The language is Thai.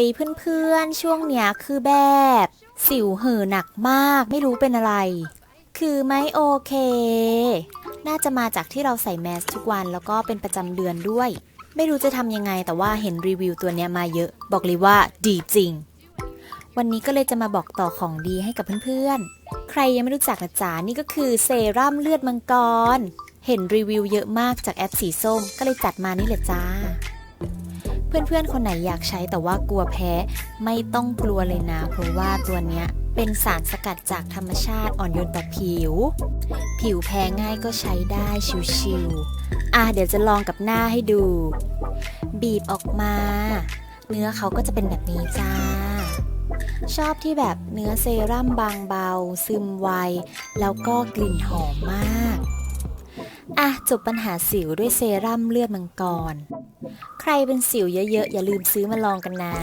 ยเพื่อนๆ ช่วงเนี้ยคือแบบ สิวเห่อหนักมากไม่รู้เป็นอะไร คือไม่โอเค น่าจะมาจากที่เราใส่แมสทุกวันแล้วก็เป็นประจำเดือนด้วย ไม่รู้จะทำยังไงแต่ว่าเห็นรีวิวตัวเนี้ยมาเยอะ บอกเลยว่าดีจริง วันนี้ก็เลยจะมาบอกต่อของดีให้กับเพื่อนๆ ใครยังไม่รู้จักนะจ๊ะนี่ก็คือเซรั่มเลือดมังกร เห็นรีวิวเยอะมากจากแอปสีส้มก็เลยจัดมานี่แหละจ้า เพื่อนๆ คนไหนอยากใช้แต่ว่ากลัวแพ้ ไม่ต้องกลัวเลยนะ เพราะว่าตัวเนี้ยเป็นสารสกัดจากธรรมชาติอ่อนโยนต่อผิว ผิวแพ้ง่ายก็ใช้ได้ชิวๆอะเดี๋ยวจะลองกับหน้าให้ดู บีบออกมา เนื้อเขาก็จะเป็นแบบนี้จ้า ชอบที่แบบเนื้อเซรั่มบางเบา ซึมไว แล้วก็กลิ่นหอมมาก อะจบปัญหาสิวด้วยเซรั่มเลือดมังกร ใครเป็นสิวเยอะๆ อย่าลืมซื้อมาลองกันนะ